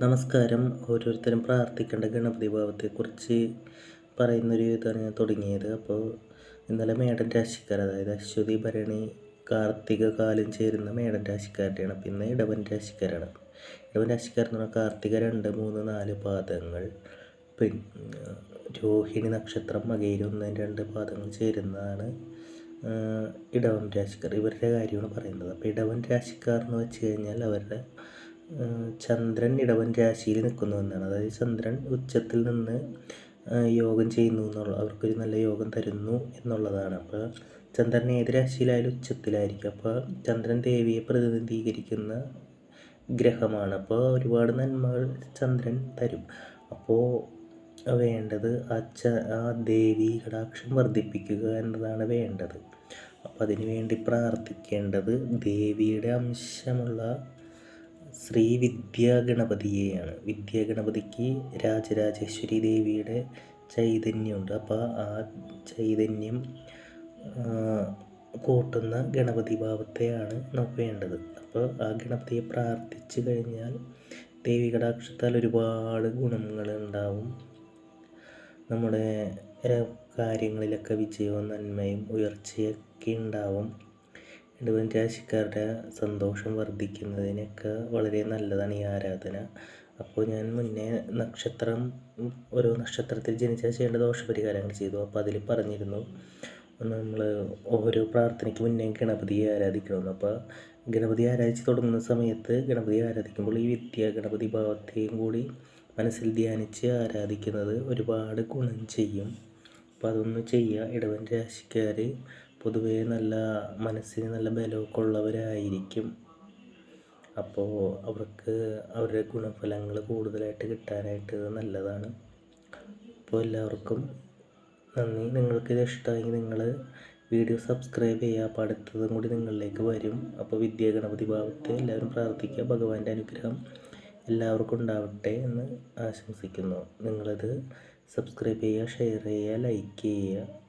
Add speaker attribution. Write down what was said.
Speaker 1: നമസ്കാരം. ഓരോരുത്തരും പ്രാർത്ഥിക്കേണ്ട ഗണപതി ഭാവത്തെക്കുറിച്ച് പറയുന്നൊരു ഇതാണ് ഞാൻ തുടങ്ങിയത്. അപ്പോൾ ഇന്നലെ മേടൻ രാശിക്കാർ അതായത് അശ്വതി ഭരണി കാർത്തിക കാലം ചേരുന്ന മേടൻ രാശിക്കാരുടെയാണ്. പിന്നെ ഇടവൻ രാശിക്കാരാണ്. ഇടവൻ രാശിക്കാർ എന്ന് പറഞ്ഞാൽ കാർത്തിക രണ്ട് മൂന്ന് നാല് പാദങ്ങൾ. പിന്നെ രോഹിണി നക്ഷത്രം മകയിൽ ഒന്ന് രണ്ട് പാദങ്ങൾ ചേരുന്നതാണ് ഇടവൻ രാശിക്കാർ. ഇവരുടെ കാര്യമാണ് പറയുന്നത്. അപ്പോൾ ഇടവൻ രാശിക്കാർ എന്ന് വെച്ച് കഴിഞ്ഞാൽ അവരുടെ ചന്ദ്രൻ ഇടവൻ രാശിയിൽ നിൽക്കുന്നു എന്നാണ്. അതായത് ചന്ദ്രൻ ഉച്ചത്തിൽ നിന്ന് യോഗം ചെയ്യുന്നു എന്നുള്ള അവർക്കൊരു നല്ല യോഗം തരുന്നു എന്നുള്ളതാണ്. അപ്പോൾ ചന്ദ്രൻ ഏത് രാശിയിലായാലും ഉച്ചത്തിലായിരിക്കും. അപ്പോൾ ചന്ദ്രൻ ദേവിയെ പ്രതിനിധീകരിക്കുന്ന ഗ്രഹമാണ്. അപ്പോൾ ഒരുപാട് നന്മകൾ ചന്ദ്രൻ തരും. അപ്പോൾ വേണ്ടത് ആ ച ആ ദേവി കടാക്ഷം വർദ്ധിപ്പിക്കുക എന്നതാണ് വേണ്ടത്. അപ്പോൾ അതിനു വേണ്ടി പ്രാർത്ഥിക്കേണ്ടത് ദേവിയുടെ അംശമുള്ള ശ്രീ വിദ്യാഗണപതിയെയാണ് വിദ്യാഗണപതിക്ക് വിദ്യാ രാജരാജേശ്വരി ദേവിയുടെ ചൈതന്യമുണ്ട്. അപ്പോൾ ആ ചൈതന്യം കൂട്ടുന്ന ഗണപതി ഭാവത്തെയാണ് നമുക്ക് വേണ്ടത്. അപ്പോൾ ആ ഗണപതിയെ പ്രാർത്ഥിച്ചു കഴിഞ്ഞാൽ ദേവി കടാക്ഷത്താൽ ഒരുപാട് ഗുണങ്ങൾ ഉണ്ടാവും നമ്മുടെ കാര്യങ്ങളിലൊക്കെ വിജയവും നന്മയും ഉയർച്ചയൊക്കെ ഉണ്ടാവും. ഇടവൻ രാശിക്കാരുടെ സന്തോഷം വർദ്ധിക്കുന്നതിനൊക്കെ വളരെ നല്ലതാണ് ഈ ആരാധന. അപ്പോൾ ഞാൻ മുന്നേ നക്ഷത്രം ഓരോ നക്ഷത്രത്തിൽ ജനിച്ചാൽ ചെയ്യേണ്ട ദോഷപരിഹാരങ്ങൾ ചെയ്തു. അപ്പോൾ അതിൽ പറഞ്ഞിരുന്നു നമ്മൾ ഓരോ പ്രാർത്ഥനയ്ക്ക് മുന്നേ ഗണപതിയെ ആരാധിക്കണമെന്ന്. അപ്പോൾ ഗണപതി ആരാധിച്ച് തുടങ്ങുന്ന സമയത്ത് ഗണപതി ആരാധിക്കുമ്പോൾ ഈ വിദ്യ ഗണപതി ഭാവത്തെയും കൂടി മനസ്സിൽ ധ്യാനിച്ച് ആരാധിക്കുന്നത് ഒരുപാട് ഗുണം ചെയ്യും. അപ്പോൾ അതൊന്ന് ചെയ്യുക. ഇടവൻ രാശിക്കാർ പൊതുവേ നല്ല മനസ്സിന് നല്ല ബലമൊക്കെ ഉള്ളവരായിരിക്കും അപ്പോൾ അവർക്ക് അവരുടെ ഗുണഫലങ്ങൾ കൂടുതലായിട്ട് കിട്ടാനായിട്ട് നല്ലതാണ്. അപ്പോൾ എല്ലാവർക്കും നന്ദി. നിങ്ങൾക്കിത് ഇഷ്ടമായി നിങ്ങൾ വീഡിയോ സബ്സ്ക്രൈബ് ചെയ്യുക. അപ്പോൾ അടുത്തതും കൂടി നിങ്ങളിലേക്ക് വരും. അപ്പോൾ വിദ്യാ ഗണപതി ഭാവത്തെ എല്ലാവരും പ്രാർത്ഥിക്കുക. ഭഗവാന്റെ അനുഗ്രഹം എല്ലാവർക്കും ഉണ്ടാവട്ടെ എന്ന് ആശംസിക്കുന്നു. നിങ്ങളത് സബ്സ്ക്രൈബ് ചെയ്യുക ഷെയർ ചെയ്യുക ലൈക്ക് ചെയ്യുക.